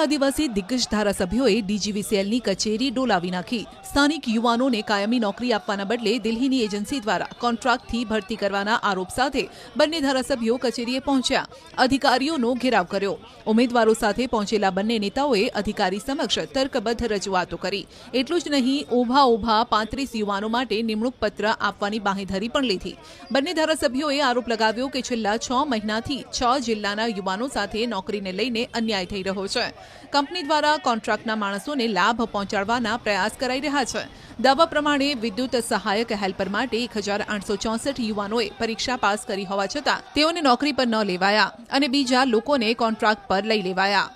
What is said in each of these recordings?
આદિવાસી દિગ્ગજ ધારાસભ્યોએ ડીજીવીસીએલની કચેરી ડોલાવી નાખી. સ્થાનિક યુવાનોને કાયમી નોકરી આપવાના બદલે દિલ્હીની એજન્સી દ્વારા કોન્ટ્રાક્ટથી ભરતી કરવાના આરોપ સાથે બંને ધારાસભ્યો કચેરીએ પહોંચ્યા. અધિકારીઓનો ઘેરાવ કર્યો. ઉમેદવારો સાથે પહોંચેલા બંને નેતાઓએ અધિકારી સમક્ષ તર્કબદ્ધ રજૂઆતો કરી. એટલું જ નહીં ઓભા ઓભા પાંત્રીસ યુવાનો માટે નિમણૂક પત્ર આપવાની બાંહેધરી પણ લીધી. બંને ધારાસભ્યોએ આરોપ લગાવ્યો કે છેલ્લા છ મહિનાથી છ જિલ્લાના યુવાનો સાથે નોકરીને લઈને અન્યાય થઈ રહ્યો છે. કંપની દ્વારા કોન્ટ્રાક્ટના માણસોને લાભ પહોંચાડવાના પ્રયાસ કરાઈ રહ્યા છે. દાવા પ્રમાણે વિદ્યુત સહાયક હેલ્પર માટે એક હજાર આઠસો ચોસઠ યુવાનોએ પરીક્ષા પાસ કરી હોવા છતાં તેઓને નોકરી પર ન લેવાયા અને બીજા લોકોને કોન્ટ્રાક્ટ પર લઈ લેવાયા.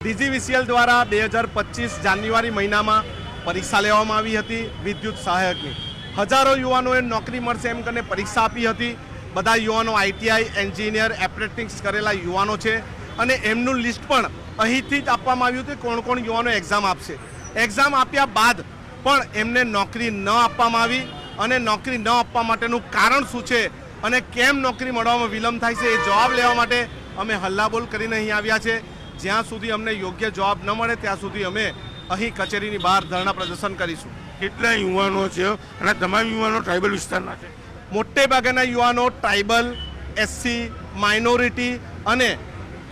ડીજીવીસીએલ દ્વારા બે હજાર પચીસ જાન્યુઆરી મહિનામાં પરીક્ષા લેવામાં આવી હતી વિદ્યુત સહાયકની. હજારો યુવાનોએ નોકરી મળશે એમ કરીને પરીક્ષા આપી હતી. બધા યુવાનો આઈટીઆઈ, એન્જિનિયર એપ્રેન્ટિસ કરેલા યુવાનો છે અને એમનું લિસ્ટ પણ અહીંથી જ આપવામાં આવ્યું હતું કોણ કોણ યુવાનો એક્ઝામ આપશે. એક્ઝામ આપ્યા બાદ પણ એમને નોકરી ન આપવામાં આવી અને નોકરી ન આપવા માટેનું કારણ શું છે અને કેમ નોકરી મળવામાં વિલંબ થાય છે એ જવાબ લેવા માટે અમે હલ્લાબોલ કરીને અહીં આવ્યા છે. જ્યાં સુધી અમને યોગ્ય જવાબ ન મળે ત્યાં સુધી અમે અહીં કચેરીની બહાર ધરણા પ્રદર્શન કરીશું. કેટલા યુવાનો છે? અને તમામ યુવાનો ટ્રાઇબલ વિસ્તારના છે. મોટે ભાગેના યુવાનો ટ્રાઇબલ એસસી માઇનોરિટી અને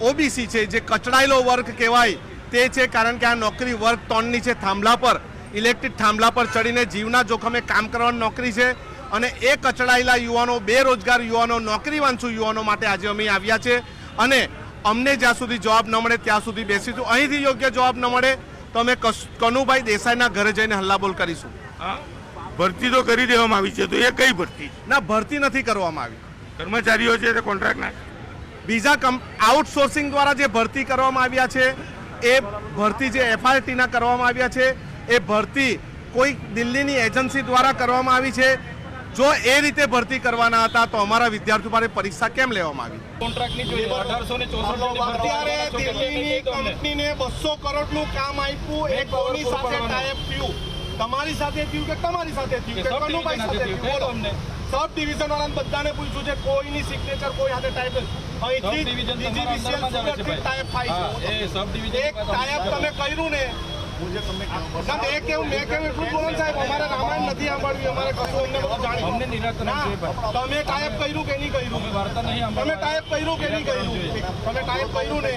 ઓબીસી છે જે કચડાયેલો વર્ગ કહેવાય તે છે કારણ કે આ નોકરી વર્ગ ત્રણની છે થાંભલા પર. ઇલેક્ટ્રિક થાંભલા પર ચડીને જીવના જોખમે કામ કરવાની નોકરી છે અને એ કચડાયેલા યુવાનો બેરોજગાર યુવાનો નોકરી વાંચું યુવાનો માટે આજે અમે આવ્યા છે અને અમને જ્યાં સુધી જવાબ ન મળે ત્યાં સુધી બેસીશું. અહીંથી યોગ્ય જવાબ ન મળે તો અમે કનુભાઈ દેસાઈના ઘરે જઈને હલ્લાબોલ કરીશું. ભરતી તો કરી દેવામાં આવી છે તો એ કઈ ભરતી? ના ભરતી નથી કરવામાં આવી. કર્મચારીઓ છે તે કોન્ટ્રાક્ટના બીજા કંપ આઉટસોર્સિંગ દ્વારા જે ભરતી કરવામાં આવ્યા છે એ ભરતી જે એફઆરટીના કરવામાં આવ્યા છે એ ભરતી કોઈ દિલ્હીની એજન્સી દ્વારા કરવામાં આવી છે. જો એ રીતે ભરતી કરવાના હતા તો અમારા વિદ્યાર્થીઓ માટે પરીક્ષા કેમ લેવામાં આવી? કોન્ટ્રાક્ટની કંપનીને બસો કરોડનું કામ આપ્યું. એ કોની સાથે ટાઈપ થયું? તમારી સાથે થયું કે તમારી સાથે થયું? કે સબ કનુભાઈ સાથે ડિવિઝન થયું? સબ ડિવિઝન વાળાને બધાને પૂછ્યું છે કોઈની સિગ્નેચર કોઈ હાથે ટાઈપ અહીંથી છે સુરતથી ટાઈપ થાય છે એ સબ ડિવિઝન એક ટાઈપ તમે કર્યું ને. તમે ટાઈપ કર્યું કે નહીં કર્યું? અમે વાર્તા નહીં તમે. ટાઈપ કર્યું કે નહીં કર્યું? તમે ટાઈપ કર્યું ને?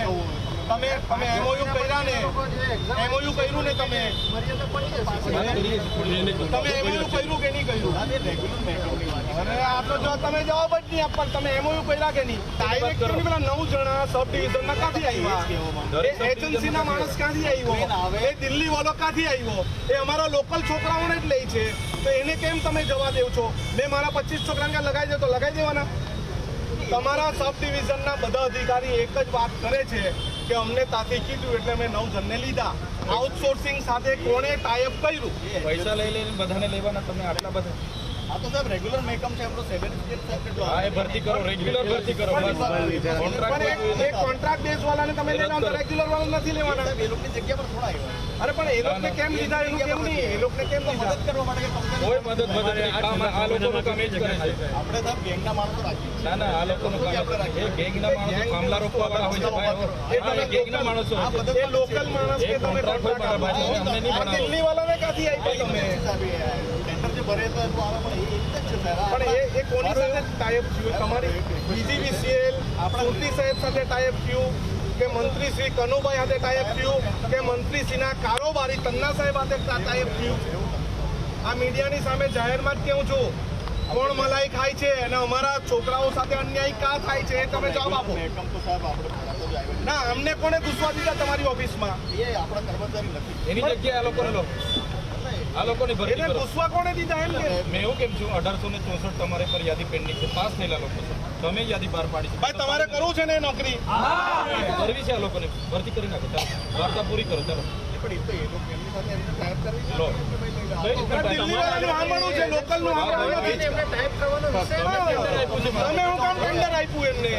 તમે તમે એમઓયુ કર્યા ને એમઓયુ કર્યું ને તમે. તમે એમઓયુ કર્યું કે નહીં કર્યું? અરે આ તો જો તમે જવાબ જ નહીં આપવા તમે એમઓયુ કર્યા કે નહીં? ડાયરેક્ટ પેલા નવ જણા સબ ડિવિઝનના ક્યાંથી આવ્યા? એજન્સી ના માણસ ક્યાંથી આવ્યો? એ દિલ્હી વાળો ક્યાંથી આવ્યો? એ અમારા લોકલ છોકરાઓને જ લે છે. તો એને કેમ તમે જવા દેવ છો? મેં મારા પચીસ છોકરાને લગાવી દે તો લગાવી દેવાના? તમારા સબ ડિવિઝનના બધા અધિકારી એક જ વાત કરે છે કે અમને તાથી કીધું એટલે મેં નવ જણને લીધા. આઉટસોર્સિંગ સાથે કોણે ટાઈઅપ કર્યું? પૈસા લઈ લઈને બધાને લેવાના, તમે આટલા બધા? આ તો સાહેબ રેગ્યુલર મેકમ છે આપણો સર્ટિફિકેટ સાહેબ જો હા એ ભરતી કરો રેગ્યુલર ભરતી કરો કોન્ટ્રાક્ટ એક- એક કોન્ટ્રાક્ટ બેઝ વાળાને તમે લેવા રેગ્યુલર વાળા નથી લેવાના. એ લોકોની જગ્યા પર થોડા આવ્યા અરે પણ એ લોકોને કેમ લીધા? એનું કેમ નહીં? એ લોકોને કેમ મદદ કરવા માટે કોઈ મદદ મદદ કામ આ લોકોનું કામ એ જ કરે છે. આપણે સાહેબ ગેંગના માણસો રાખીએ ના ના આ લોકોનું કામ એ ગેંગના માણસો કામલા રોકવા વાળા હોય છે ભાઈ. હા, એ ગેંગના માણસો એ લોકલ માણસ કે તમે કોન્ટ્રાક્ટ હોય મારા અમને નહીં બનાવો દિલ્હી વાળાને ક્યાંથી આપ્યા તમે. ટેન્ડર જે ભરે તો પણ એ રીતે જ છે સાહેબ. પણ એ કોની સાથે ટાઈપ થયું? તમારી બીજીવીસીએલ સુરતી સાહેબ સાથે ટાઈપ થયું કે મંત્રી શ્રી કનુભાઈ સાથે ટાઈપ થયું કે મંત્રી શ્રીના કારોબારી તન્ના સાહેબ સાથે ટાઈપ થયું? આ મીડિયાની સામે જાહેરમાં જ કેવું છું કોણ મલાઈ ખાય છે અને અમારા છોકરાઓ સાથે અન્યાય કા થાય છે એ તમે જવાબ આપો. મેકમ તો સાહેબ આપણે ખરાબ જ આવ્યો ના અમને કોને ઘૂસવા દીધા તમારી ઓફિસમાં? એ આપણા કર્મચારી નથી. એની જગ્યાએ આ લોકોને લો. આ લોકોની ભરતી કરો. ઘૂસવા દીધા એમ કે? મેં એવું કેમ છું અઢારસો ને ચોસઠ તમારે પર યાદી પેન્ડિંગ છે પાસ થયેલા લોકો છે. તમે યાદી બહાર પાડી છે. ભાઈ તમારે કરવું છે ને નોકરી? કરવી છે આ લોકોને. ભરતી કરી નાખો ચાલો. વાર્તા પૂરી કરો ચાલો. પણ એ તો એ લોકો એમની સાથે એમને ટાઈપ કરવી લો. છે કઈ રીતના દિલ્હી વાળાનું સાંભળવું છે લોકલનું સાંભળવું નથી. તમે ટેન્ડર આપ્યું તમે હું કામ ટેન્ડર આપ્યું એમને.